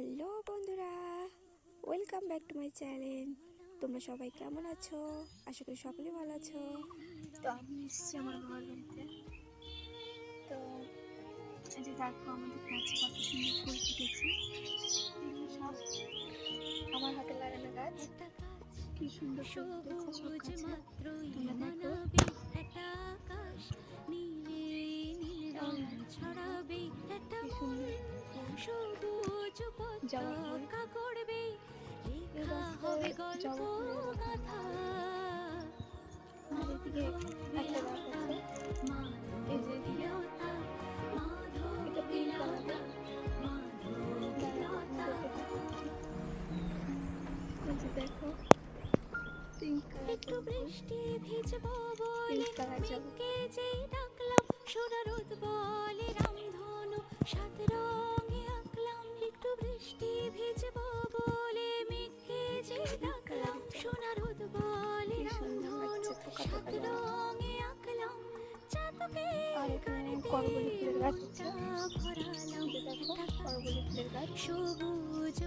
Hello বন্ধুরা welcome back to my channel তোমরা সবাই কেমন আছো? আশা করি সকলেই ভালো আছো। তো আমি এসেছি আমার বাবার বাড়িতে। তো এই যে দেখো আমাদের গাছে কত সুন্দর ফুল ফুটেছে। এগুলো সব আমার হাতে লাগানো গাছ। কি সুন্দর ফুল ফুটেছে সব গাছে। তোমরা দেখো। গাছ। আর এদিকে একটা গাছ আছে এই যে এদিকে এটা পিঙ্ক কালারের এই যে দেখো পিঙ্ক একটু কালার বৃষ্টি ভিজবো বলে মেঘকে যে ডাকলাম সোনার আর এখানে করবলি ফুলের গাছ যে দেখো করবলি ফুলের গাছ সবুজ